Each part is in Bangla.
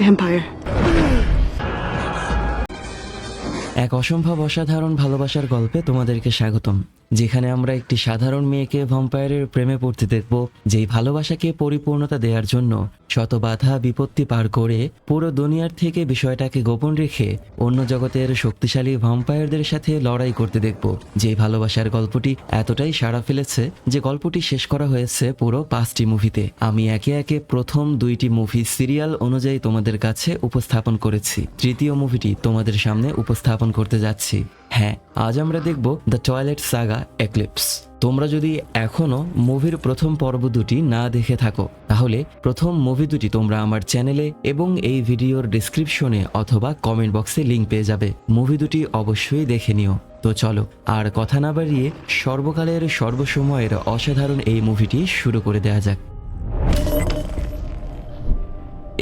vampire. এক অসম্ভব অসাধারণ ভালোবাসার গল্পে তোমাদেরকে স্বাগতম যেখানে আমরা একটি সাধারণ মেয়েকে ভম্পায়ারের প্রেমে পড়তে দেখব, যেই ভালোবাসাকে পরিপূর্ণতা দেওয়ার জন্য শত বাধা বিপত্তি পার করে পুরো দুনিয়ার থেকে বিষয়টাকে গোপন রেখে অন্য জগতের শক্তিশালী ভম্পায়ারদের সাথে লড়াই করতে দেখব। যেই ভালোবাসার গল্পটি এতটাই সাড়া ফেলেছে যে গল্পটি শেষ করা হয়েছে পুরো পাঁচটি মুভিতে। আমি একে একে প্রথম দুইটি মুভি সিরিয়াল অনুযায়ী তোমাদের কাছে উপস্থাপন করেছি। তৃতীয় মুভিটি তোমাদের সামনে উপস্থাপন করতে যাচ্ছি। হ্যাঁ আজ আমরা দেখব দ্য টয়লেট সাগা এক্লিপস তোমরা যদি এখনও মুভির প্রথম পর্ব দুটি না দেখে থাকো, তাহলে প্রথম মুভি দুটি তোমরা আমার চ্যানেলে এবং এই ভিডিওর ডিসক্রিপশনে অথবা কমেন্ট বক্সে লিংক পেয়ে যাবে। মুভি দুটি অবশ্যই দেখে নিও। তো চলো, আর কথা না বাড়িয়ে সর্বকালের সর্বসময়ের অসাধারণ এই মুভিটি শুরু করে দেওয়া যাক।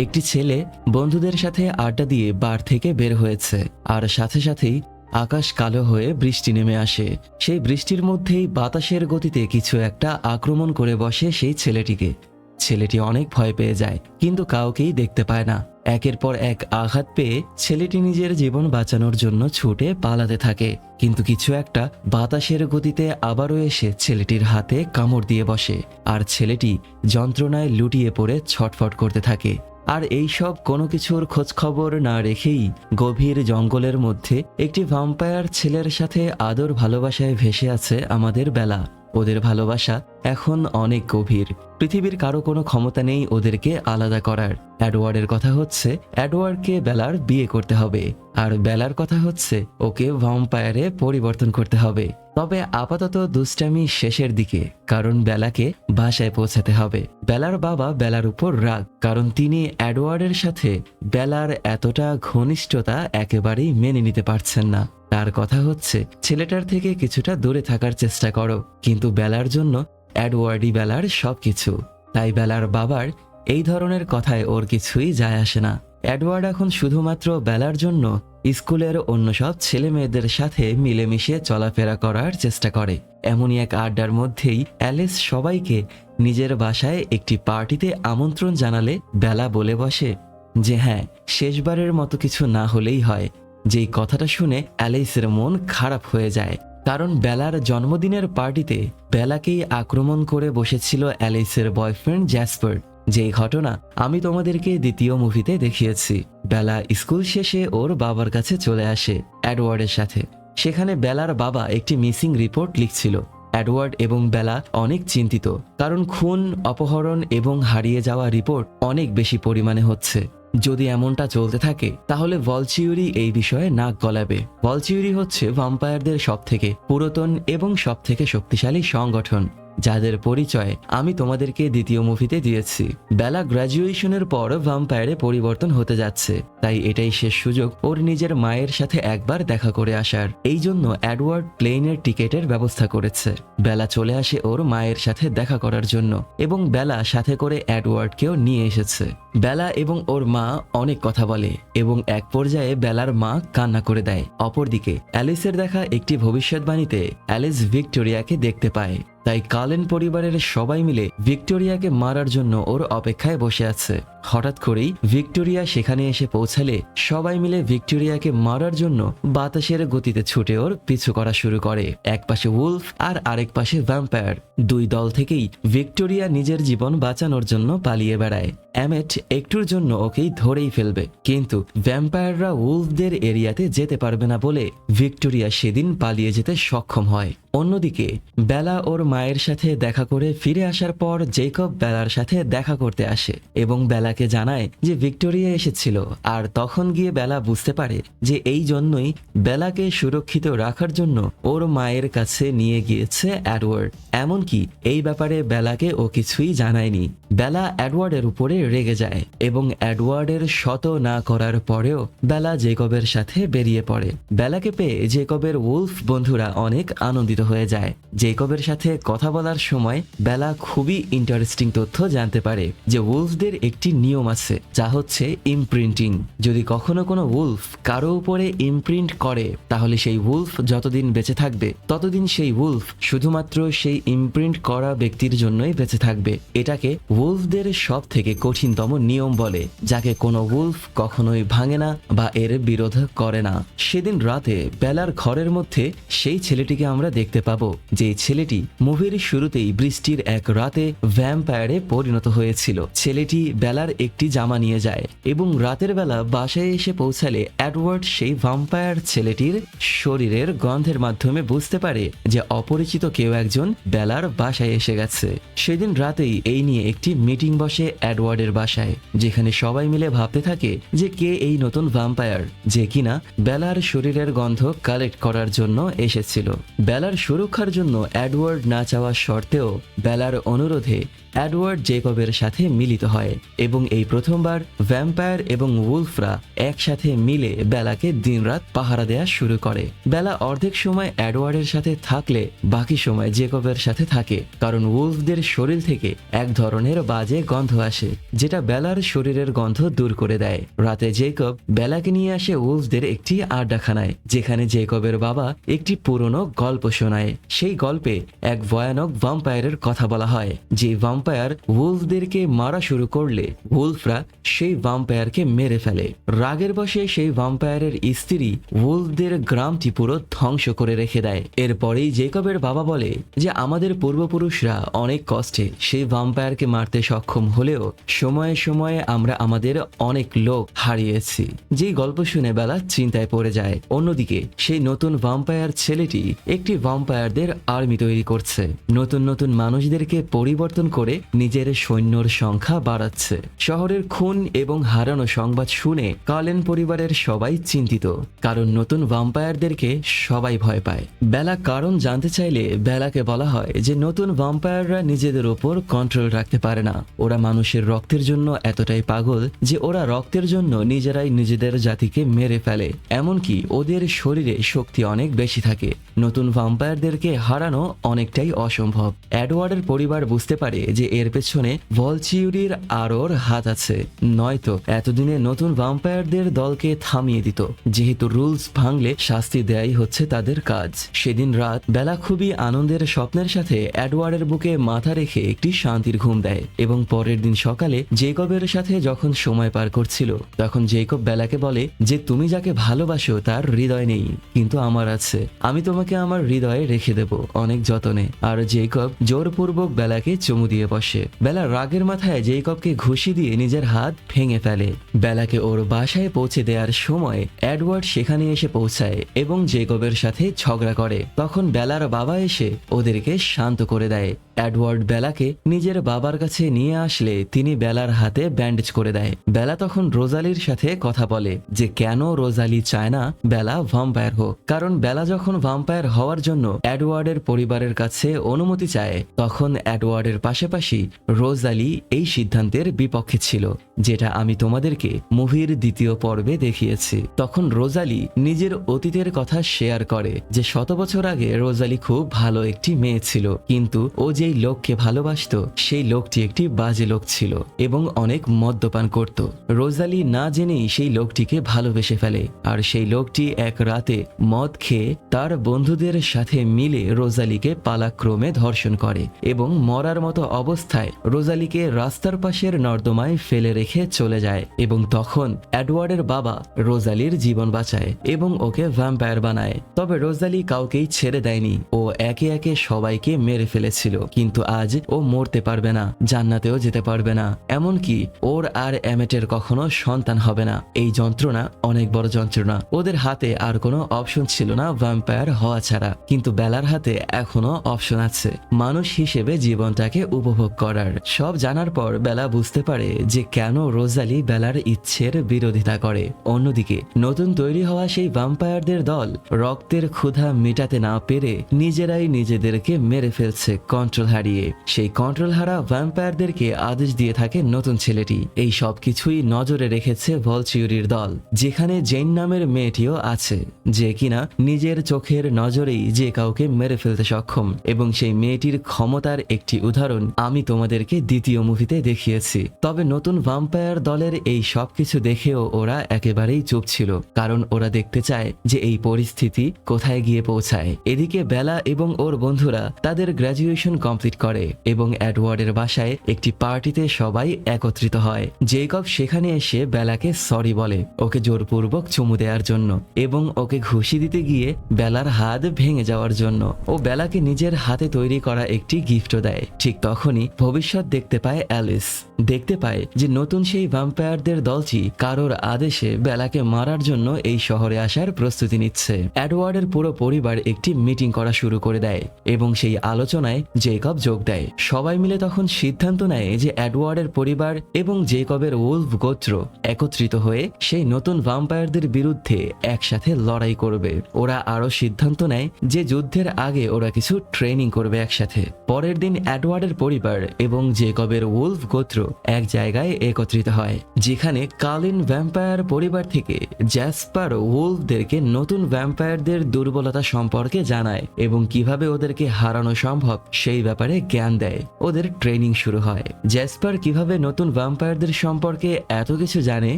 একটি ছেলে বন্ধুদের সাথে আড্ডা দিয়ে বার থেকে বের হয়েছে, আর সাথে সাথেই আকাশ কালো হয়ে বৃষ্টি নেমে আসে। সেই বৃষ্টির মধ্যেই বাতাসের গতিতে কিছু একটা আক্রমণ করে বসে সেই ছেলেটিকে। ছেলেটি অনেক ভয় পেয়ে যায়, কিন্তু কাউকেই দেখতে পায় না। একের পর এক আঘাত পেয়ে ছেলেটি নিজের জীবন বাঁচানোর জন্য ছুটে পালাতে থাকে। কিন্তু কিছু একটা বাতাসের গতিতে আবারও এসে ছেলেটির হাতে কামড় দিয়ে বসে। আর ছেলেটি যন্ত্রণায় লুটিয়ে পড়ে ছটফট করতে থাকে। আর এই সব কোনো কিছুর খোঁজখবর না রেখেই গভীর জঙ্গলের মধ্যে একটি ভাম্পায়ার ছেলের সাথে আদর ভালোবাসায় ভেসে আছে আমাদের বেলা। ওদের ভালোবাসা এখন অনেক গভীর। পৃথিবীর কারও কোনো ক্ষমতা নেই ওদেরকে আলাদা করার। অ্যাডওয়ার্ডের কথা হচ্ছে অ্যাডওয়ার্ডকে বেলার বিয়ে করতে হবে। আর বেলার কথা হচ্ছে, ওকে ভাম্পায়ারে পরিবর্তন করতে হবে। তবে আপাতত দুষ্টামি শেষের দিকে, কারণ বেলাকে বাসায় পৌঁছাতে হবে। বেলার বাবা বেলার উপর রাগ, কারণ তিনি অ্যাডওয়ার্ডের সাথে বেলার এতটা ঘনিষ্ঠতা একেবারেই মেনে নিতে পারছেন না। তার কথা হচ্ছে, ছেলেটার থেকে কিছুটা দূরে থাকার চেষ্টা করো, কিন্তু বেলার জন্য অ্যাডওয়ার্ডই বেলার সবকিছু। তাই বেলার বাবার এই ধরনের কথায় ওর কিছুই যায় আসে না। অ্যাডওয়ার্ড এখন শুধুমাত্র বেলার জন্য স্কুলের অন্য সব ছেলে মেয়েদের সাথে মিলেমিশে চলাফেরা করার চেষ্টা করে। এমনই এক আড্ডার মধ্যেই অ্যালিস সবাইকে নিজের বাসায় একটি পার্টিতে আমন্ত্রণ জানালে বেলা বলে বসে যে হ্যাঁ শেষবারের মতো কিছু না হলেই হয়। যেই কথাটা শুনে অ্যালিসের মন খারাপ হয়ে যায়। কারণ বেলার জন্মদিনের পার্টিতে বেলাকেই আক্রমণ করে বসেছিল অ্যালিসের বয়ফ্রেন্ড জ্যাসপার। যেই ঘটনা আমি তোমাদেরকে দ্বিতীয় মুভিতে দেখিয়েছি। বেলা স্কুল শেষে ওর বাবার কাছে চলে আসে অ্যাডওয়ার্ডের সাথে। সেখানে বেলার বাবা একটি মিসিং রিপোর্ট লিখছিল। অ্যাডওয়ার্ড এবং বেলা অনেক চিন্তিত। কারণ খুন, অপহরণ এবং হারিয়ে যাওয়া রিপোর্ট অনেক বেশি পরিমাণে হচ্ছে। যদি এমনটা চলতে থাকে, তাহলে ভলচিউরি এই বিষয়ে নাক গলাবে। ভলচিউরি হচ্ছে ভাম্পায়ারদের সব থেকে পুরাতন এবং সব থেকে শক্তিশালী সংগঠন। যাদের পরিচয় আমি তোমাদেরকে দ্বিতীয় মুভিতে দিয়েছি। বেলা গ্র্যাজুয়েশনের পর ভাম্পায়ারে পরিবর্তন হতে যাচ্ছে। তাই এটাই শেষ সুযোগ ওর নিজের মায়ের সাথে একবার দেখা করে আসার। এই জন্য অ্যাডওয়ার্ড প্লেনের টিকেটের ব্যবস্থা করেছে। বেলা চলে আসে ওর মায়ের সাথে দেখা করার জন্য এবং বেলা সাথে করে অ্যাডওয়ার্ডকেও নিয়ে এসেছে। বেলা এবং ওর মা অনেক কথা বলে এবং এক পর্যায়ে বেলার মা কান্না করে দেয়। অপরদিকে অ্যালিসের দেখা একটি ভবিষ্যৎবাণীতে অ্যালিস ভিক্টোরিয়াকে দেখতে পায়। তাই কালেন পরিবারের সবাই মিলে ভিক্টোরিয়াকে মারার জন্য ওর অপেক্ষায় বসে আছে। হঠাৎ করেই ভিক্টোরিয়া সেখানে এসে পৌঁছালে সবাই মিলে ভিক্টোরিয়াকে মারার জন্য বাতাসের গতিতে ছুটে ওর পিছু করা শুরু করে। এক পাশে উলফ আর আরেক পাশে ভ্যাম্পায়ার। দুই দল থেকেই ভিক্টোরিয়া নিজের জীবন বাঁচানোর জন্য পালিয়ে বেড়ায়। অ্যামেট একটুর জন্য ওকেই ধরেই ফেলবে। কিন্তু ভ্যাম্পায়াররা উলফদের এরিয়াতে যেতে পারবে না বলে ভিক্টোরিয়া সেদিন পালিয়ে যেতে সক্ষম হয়। অন্যদিকে, বেলা ওর মায়ের সাথে দেখা করে ফিরে আসার পর জেকব বেলার সাথে দেখা করতে আসে এবং বেলাকে জানায় যে ভিক্টোরিয়া এসেছিল আর তখন গিয়ে বেলা বুঝতে পারে যে এই জন্যই বেলাকে সুরক্ষিত রাখার জন্য ওর মায়ের কাছে নিয়ে গিয়েছে অ্যাডওয়ার্ড। এমনকি এই ব্যাপারে বেলাকে ও কিছুই জানায়নি। বেলা অ্যাডওয়ার্ডের উপরে রেগে যায় এবং অ্যাডওয়ার্ডের শত না করার পরেও বেলা জেকবের সাথে বেরিয়ে পড়ে। বেলাকে পেয়ে জেকবের উলফ বন্ধুরা অনেক আনন্দিত হয়ে যায়। জেকবের সাথে কথা বলার সময় বেলা খুবই ইন্টারেস্টিং তথ্য জানতে পারে যে উলফদের একটি নিয়ম আছে, যা হচ্ছে ইমপ্রিন্টিং যদি কখনো কোনো উলফ কারও উপরে ইমপ্রিন্ট করে, তাহলে সেই উলফ যতদিন বেঁচে থাকবে, ততদিন সেই উলফ শুধুমাত্র সেই ইমপ্রিন্ট করা ব্যক্তির জন্যই বেঁচে থাকবে। এটাকে উলফদের সব থেকে কঠিনতম নিয়ম বলে, যাকে কোনো উলফ কখনোই ভাঙে না বা এর বিরোধ করে না। সেদিন রাতে বেলার ঘরের মধ্যে সেই ছেলেটিকে আমরা দেখতে পাব, যে ছেলেটি মুভির শুরুতেই বৃষ্টির এক রাতে ভ্যাম্পায়ারে পরিণত হয়েছিল। ছেলেটি বেলার একটি জামা নিয়ে যায় এবং রাতের বেলা বাসায় এসে পৌঁছালে অ্যাডওয়ার্ড সেই ভ্যাম্পায়ার ছেলেটির শরীরের গন্ধের মাধ্যমে বুঝতে পারে যে অপরিচিত কেউ একজন বেলার বাসায় এসে গেছে। সেদিন রাতেই এই নিয়ে একটি মিটিং বসে অ্যাডওয়ার্ডের বাসায়, যেখানে সবাই মিলে ভাবতে থাকে যে কে এই নতুন ভ্যাম্পায়ার যে কিনা বেলার শরীরের গন্ধ কালেক্ট করার জন্য এসেছিল। বেলার সুরক্ষার জন্য অ্যাডওয়ার্ড না চাওয়া সত্ত্বেও বেলার অনুরোধে অ্যাডওয়ার্ড জেকবের সাথে মিলিত হয় এবং এই প্রথমবার ভ্যাম্পায়ার এবং উলফরা একসাথে মিলে বেলাকে দিনরাত পাহারা দেওয়া শুরু করে। বেলা অর্ধেক সময় অ্যাডওয়ার্ডের সাথে থাকলে বাকি সময় জেকবের সাথে থাকে, কারণ উলফদের শরীর থেকে এক ধরনের বাজে গন্ধ আসে, যেটা বেলার শরীরের গন্ধ দূর করে দেয়। রাতে জেকব বেলাকে নিয়ে আসে উলফদের একটি আড্ডাখানায়, যেখানে জেকবের বাবা একটি পুরনো গল্প শোনায়। সেই গল্পে এক ভয়ানক ভাম্পায়ারের কথা বলা হয়, যে ভাম্পায়ার উলফদেরকে মারা শুরু করলে উলফরা সেই ভাম্পায়ারকে মেরে ফেলে। রাগের বসে সেই ভাম্পায়ারের স্ত্রী উলফদের গ্রামটি পুরো ধ্বংস করে রেখে দেয়। এরপরেই জেকবের বাবা বলে যে, আমাদের পূর্বপুরুষরা অনেক কষ্টে সেই ভাম্পায়ারকে মারতে সক্ষম হলেও সময়ে সময়ে আমরা আমাদের অনেক লোক হারিয়েছি। যেই গল্প শুনে বেলা চিন্তায় পড়ে যায়। অন্যদিকে সেই নতুন ভাম্পায়ার ছেলেটি একটি ভাম্পায়ারদের আর্মি তৈরি করছে। নতুন নতুন মানুষদেরকে পরিবর্তন করে নিজের সৈন্যর সংখ্যা বাড়াচ্ছে। শহরের খুন এবং হারানো সংবাদ শুনে কালেন পরিবারের সবাই চিন্তিত, কারণ নতুন ভাম্পায়ারদেরকে সবাই ভয় পায়। বেলা কারণ জানতে চাইলে বেলাকে বলা হয় যে নতুন ভাম্পায়াররা নিজেদের ওপর কন্ট্রোল রাখতে পারে না। ওরা মানুষের রক্তের জন্য এতটাই পাগল যে ওরা রক্তের জন্য নিজেরাই নিজেদের জাতিকে মেরে ফেলে, এমনকি ওদের শরীরে শক্তি অনেক বেশি থাকে। নতুন ভাম্পায়ারদেরকে হারানো অনেকটাই অসম্ভব। অ্যাডওয়ার্ডের পরিবার বুঝতে পারে যে এর পেছনে ভলচিউরির আরোর হাত আছে। নয়তো এতদিনে নতুন ভাম্পায়ারদের দলকে থামিয়ে দিত। যেহেতু রুলস ভাঙলে শাস্তি দেয়াই হচ্ছে তাদের কাজ। সেদিন রাত বেলা খুবই আনন্দের স্বপ্নের সাথে অ্যাডওয়ার্ডের বুকে মাথা রেখে একটি শান্তির ঘুম দেয় এবং পরের দিন সকালে জেকবের সাথে যখন সময় পার করছিল, তখন জেকব বেলাকে বলে যে, তুমি যাকে ভালোবাসো তার হৃদয় নেই, কিন্তু আমার আছে। আমি তোমাকে আমার হৃদয়ে রেখে দেব অনেক যতনে। আর জেকব জোরপূর্বক বেলাকে চুমু দিয়ে বসে। বেলা রাগের মাথায় জেকবকে ঘুষি দিয়ে নিজের হাত ভেঙে ফেলে। বেলাকে ওর বাসায় পৌঁছে দেওয়ার সময় অ্যাডওয়ার্ড সেখানে এসে পৌঁছায় এবং জেকবের সাথে ঝগড়া করে। তখন বেলার বাবা এসে ওদেরকে শান্ত করে দেয়। অ্যাডওয়ার্ড বেলাকে নিজের বাবার কাছে নিয়ে আসলে তিনি বেলার হাতে ব্যান্ডেজ করে দেয়। বেলা তখন রোজালির সাথে কথা বলে যে, কেন রোজালি চায় না? বেলা ভাম্পায়ার হোক। কারণ বেলা যখন ভাম্পায়ার হওয়ার জন্য অ্যাডওয়ার্ডের পরিবারের কাছে অনুমতি চায়, তখন অ্যাডওয়ার্ডের পাশাপাশি রোজালি এই সিদ্ধান্তের বিপক্ষে ছিল, যেটা আমি তোমাদেরকে মুভির দ্বিতীয় পর্বে দেখিয়েছি। তখন রোজালি নিজের অতীতের কথা শেয়ার করে যে, শত বছর আগে রোজালি খুব ভালো একটি মেয়ে ছিল, কিন্তু ও যেই লোককে ভালোবাসতো, সেই লোকটি একটি বাজে লোক ছিল এবং অনেক মদ্যপান করত। রোজালি না জেনেই সেই লোকটিকে ভালোবেসে ফেলে, আর সেই লোকটি এক রাতে মদ খেয়ে তার বন্ধুদের সাথে মিলে রোজালিকে পালাক্রমে ধর্ষণ করে এবং মরার মতো অবস্থায় রোজালিকে রাস্তার পাশের নর্দমায় ফেলে রেখে চলে যায় এবং তখন অ্যাডওয়ার্ডের বাবা রোজালির জীবন বাঁচায় এবং ওকে ভ্যাম্পায়ার বানায়। তবে রোজালি কাউকেই ছেড়ে দেয়নি, ও একে একে সবাইকে মেরে ফেলেছিল। কিন্তু আজ ও মরতে পারবে না, জান্নাতেও যেতে পারবে না। এমনকি ওর আর অ্যামেটের কখনো সন্তান হবে না। এই যন্ত্রণা অনেক বড় যন্ত্রণা। ওদের হাতে আর কোনো অপশন ছিল না ভ্যাম্পায়ার হওয়া ছাড়া। কিন্তু বেলার হাতে এখনও অপশন আছে। মানুষ হিসেবে জীবনটাকে উপভোগ করার। সব জানার পর বেলা বুঝতে পারে যে কেন রোজালি বেলার ইচ্ছের বিরোধিতা করে। অন্যদিকে নতুন তৈরি হওয়া সেই ভ্যাম্পায়ারদের দল রক্তের ক্ষুধা মেটাতে না পেরে নিজেরাই নিজেদেরকে মেরে ফেলছে। কন্ট্রোল হারিয়ে সেই কন্ট্রোল হারা ভ্যাম্পায়ারদেরকে আদেশ দিয়ে থাকে নতুন ছেলেটি। এই সব কিছুই নজরে রেখেছে ভলচিউরির দল, যেখানে জেন নামের মেয়েটিও আছে, যে কিনা নিজের চোখের নজরেই যে কাউকে মেরে ফেলতে সক্ষম, এবং সেই মেয়েটির ক্ষমতার একটি উদাহরণ আমি তোমাদেরকে দ্বিতীয় মুভিতে দেখিয়েছি। তবে নতুন ভাম্পায়ার দলের এই সব কিছু দেখেও ওরা একেবারেই চুপ ছিল, কারণ ওরা দেখতে চায় যে এই পরিস্থিতি কোথায় গিয়ে পৌঁছায়। এদিকে বেলা এবং ওর বন্ধুরা তাদের গ্র্যাজুয়েশন কমপ্লিট কমপ্লিট করে এবং অ্যাডওয়ার্ডের বাসায় একটি পার্টিতে সবাই একত্রিত হয়। জেকব সেখানে এসে বেলাকে সরি বলে, ওকে জোরপূর্বক চুমু দেওয়ার জন্য এবং ওকে ঘুষি দিতে গিয়ে বেলার হাত ভেঙে যাওয়ার জন্য। ও বেলাকে নিজের হাতে তৈরি করা একটি গিফটও দেয়। ঠিক তখনই ভবিষ্যৎ দেখতে পায় অ্যালিস। দেখতে পায় যে নতুন সেই ভ্যাম্পায়ারদের দলটি কারোর আদেশে বেলাকে মারার জন্য এই শহরে আসার প্রস্তুতি নিচ্ছে। অ্যাডওয়ার্ডের পুরো পরিবার একটি মিটিং করা শুরু করে দেয় এবং সেই আলোচনায় জেকব যোগ দেয়। সবাই মিলে তখন সিদ্ধান্ত নেয় যে অ্যাডওয়ার্ডের পরিবার এবং জেকবের উলফ গোত্র একত্রিত হয়ে সেই নতুন ভ্যাম্পায়ারদের বিরুদ্ধে একসাথে লড়াই করবে। ওরা আরও সিদ্ধান্ত নেয় যে যুদ্ধের আগে ওরা কিছু ট্রেনিং করবে একসাথে। পরের দিন অ্যাডওয়ার্ডের পরিবার এবং জেকবের উলফ গোত্র এক জায়গায় একত্রিত হয়, যেখানে কালিন ভ্যাম্পায়ার পরিবার থেকে জ্যাসপার উলফদেরকে নতুন ভ্যাম্পায়ারদের দুর্বলতা সম্পর্কে জানায় এবং কীভাবে ওদেরকে হারানো সম্ভব সেই ব্যাপারে জ্ঞান দেয়। ওদের ট্রেনিং শুরু হয়। জ্যাসপার কীভাবে নতুন ভ্যাম্পায়ারদের সম্পর্কে এত কিছু জানে,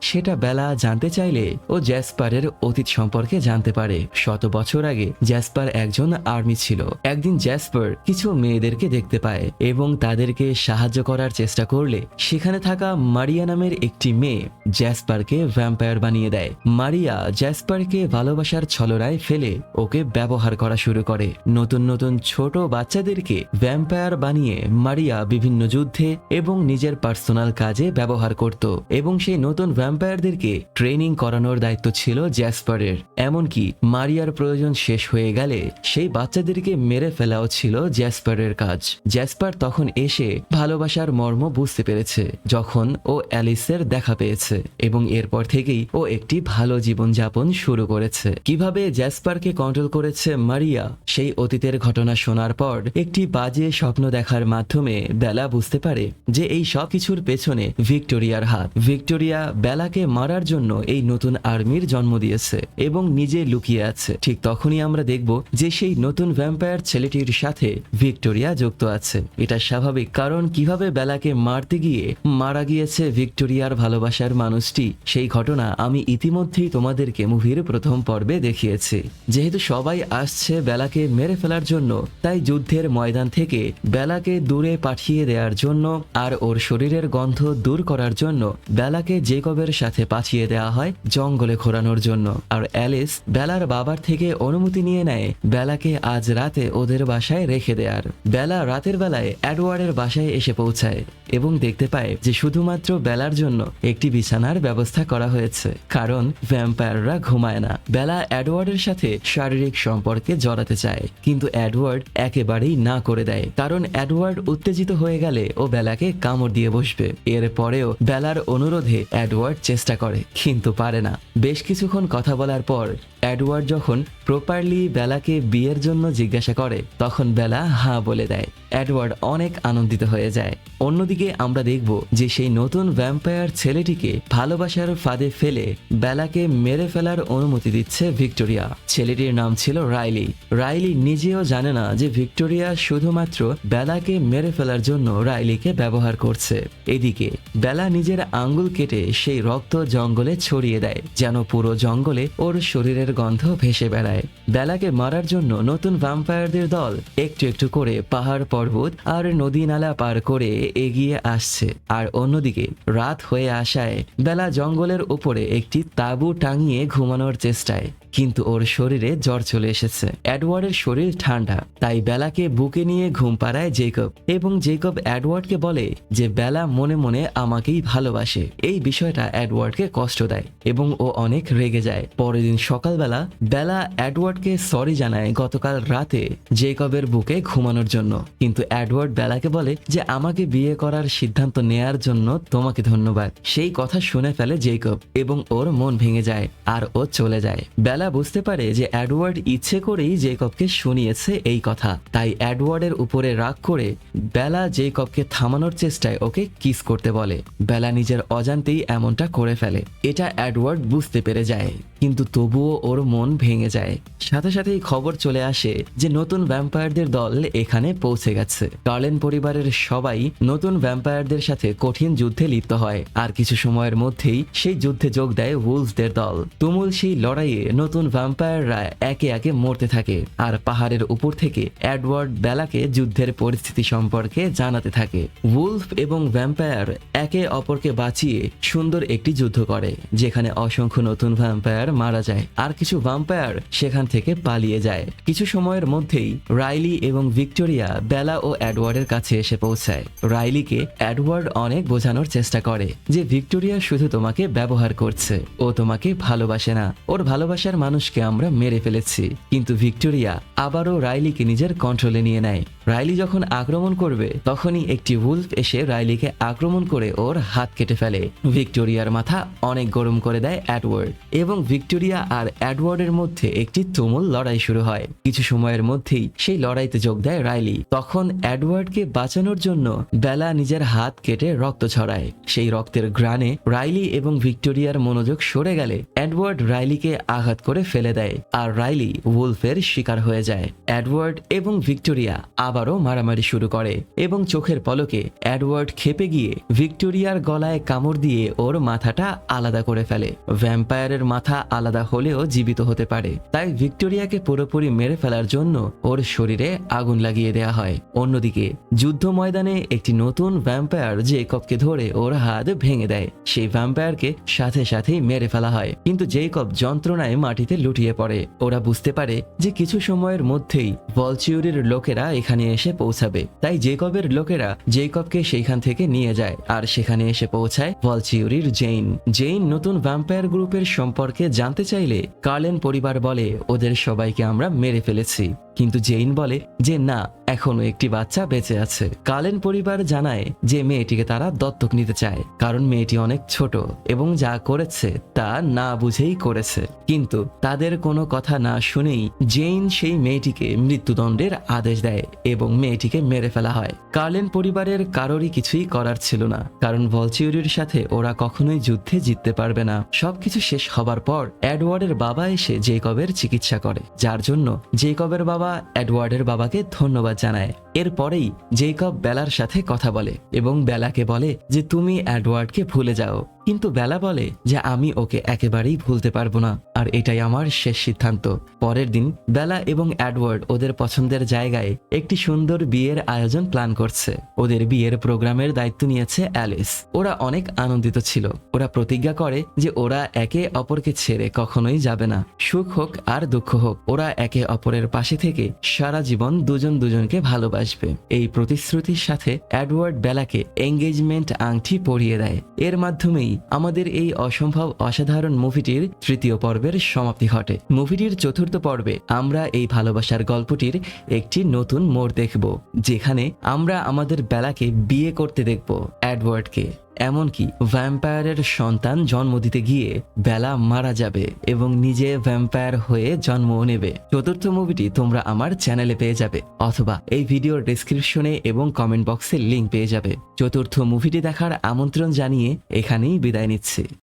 সেটা বেলা জানতে চাইলে ও জ্যাসপারের অতীত সম্পর্কে জানতে পারে। শত বছর আগে জ্যাসপার একজন আর্মি ছিল। একদিন জ্যাসপার কিছু মেয়েদেরকে দেখতে পায় এবং তাদেরকে সাহায্য করার চেষ্টা করলে সেখানে থাকা মারিয়া নামের একটি মেয়ে জ্যাসপারকে ভ্যাম্পায়ার বানিয়ে দেয়। মারিয়া জ্যাসপারকে ভালোবাসার ছলরায় ফেলে ওকে ব্যবহার করা শুরু করে। নতুন নতুন ছোট বাচ্চাদেরকে ভ্যাম্পায়ার বানিয়ে মারিয়া বিভিন্ন যুদ্ধে এবং নিজের পার্সোনাল কাজে ব্যবহার করত এবং সেই নতুন ভ্যাম্পায়ারদেরকে ট্রেনিং করানোর দায়িত্ব ছিল জ্যাসপারের এমনকি মারিয়ার প্রয়োজন শেষ হয়ে গেলে সেই বাচ্চাদেরকে মেরে ফেলাও ছিল জ্যাসপারের কাজ। জ্যাসপার তখন এসে ভালোবাসার মর্ম বুঝতে পেরেছে যখন ও অ্যালিসের দেখা পেয়েছে এবং এরপর থেকেই ও একটি ভালো জীবন যাপন শুরু করেছে। কীভাবে জ্যাসপারকে কন্ট্রোল করেছে মারিয়া, সেই অতীতের ঘটনা শোনার পর একটি বাজে স্বপ্ন দেখার মাধ্যমে বেলা বুঝতে পারে যে এই সব কিছুর পেছনে ভিক্টোরিয়ার হাত। ভিক্টোরিয়া বেলাকে মারার জন্য এই নতুন আর্মির জন্ম দিয়েছে এবং নিজে লুকিয়ে আছে। ঠিক তখনই আমরা দেখব যে সেই নতুন ভ্যাম্পায়ার ছেলেটির সাথে ভিক্টোরিয়া যুক্ত আছে। এটা স্বাভাবিক কারণ কীভাবে বেলাকে মারতে গিয়ে মারা গিয়েছে ভিক্টোরিয়ার ভালোবাসার মানুষটি, সেই ঘটনা আমি ইতিমধ্যেই তোমাদেরকে মুভির প্রথম পর্বে দেখিয়েছি। যেহেতু সবাই আসছে বেলাকে মেরে ফেলার জন্য, তাই যুদ্ধের ময়দান থেকে বেলাকে দূরে পাঠিয়ে দেওয়ার জন্য আর ওর শরীরের গন্ধ দূর করার জন্য বেলাকে জেকবের সাথে পাঠিয়ে দেওয়া হয় জঙ্গলে ঘোরানোর জন্য। আর অ্যালিস বেলার বাবার থেকে অনুমতি নিয়ে নেয় বেলাকে আজ রাতে ওদের বাসায় রেখে দেয়ার। বেলা রাতের বেলায় অ্যাডওয়ার্ডের বাসায় এসে পৌঁছায় এবং দেখতে পায় যে শুধুমাত্র বেলার জন্য একটি বিছানার ব্যবস্থা করা হয়েছে, কারণ ভ্যাম্পায়াররা ঘুমায় না। বেলা অ্যাডওয়ার্ডের সাথে শারীরিক সম্পর্কে জড়াতে চায়, কিন্তু অ্যাডওয়ার্ড একেবারেই না করে দেয়। কারণ অ্যাডওয়ার্ড উত্তেজিত হয়ে গেলে ও বেলাকে কামড় দিয়ে বসবে। এর পরেও বেলার অনুরোধে অ্যাডওয়ার্ড চেষ্টা করে, কিন্তু পারে না। বেশ কিছুক্ষণ কথা বলার পর অ্যাডওয়ার্ড যখন প্রপারলি বেলাকে বিয়ের জন্য জিজ্ঞাসা করে, তখন বেলা হ্যাঁ বলে দেয়। অ্যাডওয়ার্ড অনেক আনন্দিত হয়ে যায়। অন্যদিকে আমরা দেখব যে সেই নতুন ভ্যাম্পায়ার ছেলেটিকে ভালোবাসার ফাঁদে ফেলে বেলাকে মেরে ফেলার অনুমতি দিচ্ছে ভিক্টোরিয়া। ছেলেটির নাম ছিল রাইলি। রাইলি নিজেও জানে না যে ভিক্টোরিয়া শুধুমাত্র বেলাকে মেরে ফেলার জন্য রাইলিকে ব্যবহার করছে। এদিকে, বেলা নিজের আঙ্গুল কেটে সেই রক্ত জঙ্গলে ছড়িয়ে দেয়, যেন পুরো জঙ্গলে ওর শরীরের গন্ধ ভেসে বেড়ায়। বেলাকে মারার জন্য নতুন ভ্যাম্পায়ারদের দল একটু একটু করে পাহাড় পর্বত আর নদী নালা পার করে এগিয়ে আসছে। আর অন্যদিকে, রাত হয়ে আসায় বেলা জঙ্গলের উপরে একটি তাঁবু টাঙিয়ে ঘুমানোর চেষ্টায়। কিন্তু ওর শরীরে জ্বর চলে এসেছে। অ্যাডওয়ার্ডের শরীর ঠান্ডা, তাই বেলাকে বুকে নিয়ে ঘুম পাড়ায় জেকব এবং জেকব অ্যাডওয়ার্ডকে বলে যে বেলা মনে মনে আমাকেই ভালোবাসে। এই বিষয়টা অ্যাডওয়ার্ডকে কষ্ট দেয় এবং ও অনেক রেগে যায়। পরের দিন সকালবেলা বেলা অ্যাডওয়ার্ডকে সরি জানায় গতকাল রাতে জেকবের বুকে ঘুমানোর জন্য। কিন্তু অ্যাডওয়ার্ড বেলাকে বলে যে আমাকে বিয়ে করার সিদ্ধান্ত নেয়ার জন্য তোমাকে ধন্যবাদ। সেই কথা শুনে ফেলে জেকব এবং ওর মন ভেঙে যায় আর ও চলে যায়। বেলা বুঝতে পারে যে অ্যাডওয়ার্ড ইচ্ছে করেই জেকবকে শুনিয়েছে এই কথা। তাই অ্যাডওয়ার্ডের উপরে রাগ করে বেলা জেকবকে থামানোর চেষ্টায় ওকে কিস করতে বলে। বেলা নিজের অজান্তেই এমনটা করে ফেলে। এটা অ্যাডওয়ার্ড বুঝতে পেরে যায়। কিন্তু তবুও ওর মন ভেঙে যায়। সাথে সাথেই খবর চলে আসে যে নতুন ভ্যাম্পায়ারদের দল এখানে পৌঁছে গেছে। কার্লেন পরিবারের সবাই নতুন ভ্যাম্পায়ারদের সাথে কঠিন যুদ্ধে লিপ্ত হয়। আর কিছু সময়ের মধ্যেই সেই যুদ্ধে যোগ দেয় উলফদের দল। তুমুল সেই লড়াইয়ে নতুন ভ্যাম্পায়াররা একে একে মরতে থাকে। আর পাহাড়ের উপর থেকে অ্যাডওয়ার্ড বেলাকে যুদ্ধের পরিস্থিতি সম্পর্কে জানাতে থাকে। উলফ এবং ভ্যাম্পায়ার একে অপরকে বাঁচিয়ে সুন্দর একটি যুদ্ধ করে, যেখানে অসংখ্য নতুন ভ্যাম্পায়ার মারা যায়। আর কিছু ভ্যাম্পায়ার সেখান থেকে পালিয়ে যায়। কিছু সময়ের মধ্যেই রাইলি এবং ভিক্টোরিয়া বেলা ও অ্যাডওয়ার্ডের কাছে এসে পৌঁছায়। রাইলিকে অ্যাডওয়ার্ড অনেক বোঝানোর চেষ্টা করে যে ভিক্টোরিয়া শুধু তোমাকে ব্যবহার করছে। ও তোমাকে ভালোবাসে না। ওর ভালোবাসার মানুষকে আমরা মেরে ফেলেছি। কিন্তু ভিক্টোরিয়া আবারও রাইলিকে নিজের কন্ট্রোলে নিয়ে নেয়। রাইলি যখন আক্রমণ করবে, তখনই একটি উলফ এসে রাইলিকে আক্রমণ করে ওর হাত কেটে ফেলে। ভিক্টোরিয়ার মাথা অনেক গরম করে দেয় অ্যাডওয়ার্ড এবং ভিক্টোরিয়া আর অ্যাডওয়ার্ডের মধ্যে একটি তুমুল লড়াই শুরু হয়। কিছু সময়ের মধ্যেই সেই লড়াইতে যোগ দেয় রাইলি। তখন অ্যাডওয়ার্ডকে বাঁচানোর জন্য বেলা নিজের হাত কেটে রক্ত ছড়ায়। সেই রক্তের গ্রানে রাইলি এবং ভিক্টোরিয়ার মনোযোগ সরে গেলে অ্যাডওয়ার্ড রাইলিকে আঘাত করে ফেলে দেয় আর রাইলি উলফের শিকার হয়ে যায়। অ্যাডওয়ার্ড এবং ভিক্টোরিয়া আবারও মারামারি শুরু করে এবং চোখের পলকে অ্যাডওয়ার্ড খেপে গিয়ে ভিক্টোরিয়ার গলায় কামড় দিয়ে ওর মাথাটা আলাদা করে ফেলে। ভ্যাম্পায়ারের মাথা আলাদা হলেও জীবিত হতে পারে। তাই ভিক্টোরিয়াকে পুরোপুরি মেরে ফেলার জন্য ওর শরীরে আগুন লাগিয়ে দেয়া হয়। অন্যদিকে যুদ্ধ ময়দানে একটি নতুন ভ্যাম্পায়ার জেকবকে ধরে ওর হাত ভেঙে দেয়। সেই ভ্যাম্পায়ারকে সাথে সাথেই মেরে ফেলা হয়। কিন্তু জেকব যন্ত্রণায় মাটিতে লুটিয়ে পড়ে। ওরা বুঝতে পারে যে কিছু সময়ের মধ্যেই ভলচিউরির লোকেরা এখানে এসে পৌঁছাবে। তাই জেকবের লোকেরা জেকবকে সেইখান থেকে নিয়ে যায়। আর সেখানে এসে পৌঁছায় ভলচিউরির জেইন জেইন নতুন ভ্যাম্পায়ার গ্রুপের সম্পর্কে জানতে চাইলে কার্লেন পরিবার বলে ওদের সবাইকে আমরা মেরে ফেলেছি। কিন্তু জেইন বলে যে, না এখনও একটি বাচ্চা বেঁচে আছে। কালেন পরিবার জানায় যে মেয়েটিকে তারা দত্তক নিতে চায়, কারণ মেয়েটি অনেক ছোট এবং যা করেছে তা না বুঝেই করেছে। কিন্তু তাদের কোনো কথা না শুনেই জেইন সেই মেয়েটিকে মৃত্যুদণ্ডের আদেশ দেয় এবং মেয়েটিকে মেরে ফেলা হয়। কার্লেন পরিবারের কারোরই কিছুই করার ছিল না, কারণ ভলচিউরির সাথে ওরা কখনোই যুদ্ধে জিততে পারবে না। সবকিছু শেষ হবার পর অ্যাডওয়ার্ডের বাবা এসে জেকবের চিকিৎসা করে, যার জন্য জেকবের বাবা অ্যাডওয়ার্ডের বাবাকে ধন্যবাদ জানায়। এরপরেই জেকব বেলার সাথে কথা বলে এবং বেলাকে বলে যে, তুমি অ্যাডওয়ার্ডকে ভুলে যাও। কিন্তু বেলা বলে যে আমি ওকে একেবারেই ভুলতে পারব না, আর এটাই আমার শেষ সিদ্ধান্ত। পরের দিন বেলা এবং অ্যাডওয়ার্ড ওদের পছন্দের জায়গায় একটি সুন্দর বিয়ের আয়োজন প্ল্যান করছে। ওদের বিয়ের প্রোগ্রামের দায়িত্ব নিয়েছে অ্যালিস। ওরা অনেক আনন্দিত ছিল। ওরা প্রতিজ্ঞা করে যে ওরা একে অপরকে ছেড়ে কখনোই যাবে না। সুখ হোক আর দুঃখ হোক, ওরা একে অপরের পাশে থেকে সারা জীবন দুজন দুজনকে ভালোবাসবে। এই প্রতিশ্রুতির সাথে অ্যাডওয়ার্ড বেলাকে এঙ্গেজমেন্ট আংটি পরিয়ে দেয়। এর মাধ্যমেই আমাদের এই অসম্ভব অসাধারণ মুভিটির তৃতীয় পর্বের সমাপ্তি ঘটে। মুভিটির চতুর্থ পর্বে আমরা এই ভালোবাসার গল্পটির একটি নতুন মোড় দেখব, যেখানে আমরা আমাদের বেলাকে বিয়ে করতে দেখব অ্যাডওয়ার্ডকে এমনকি ভ্যাম্পায়ারের সন্তান জন্ম দিতে গিয়ে বেলা মারা যাবে এবং নিজে ভ্যাম্পায়ার হয়ে জন্মও নেবে। চতুর্থ মুভিটি তোমরা আমার চ্যানেলে পেয়ে যাবে, অথবা এই ভিডিওর ডিসক্রিপশনে এবং কমেন্ট বক্সে লিঙ্ক পেয়ে যাবে। চতুর্থ মুভিটি দেখার আমন্ত্রণ জানিয়ে এখানেই বিদায় নিচ্ছি।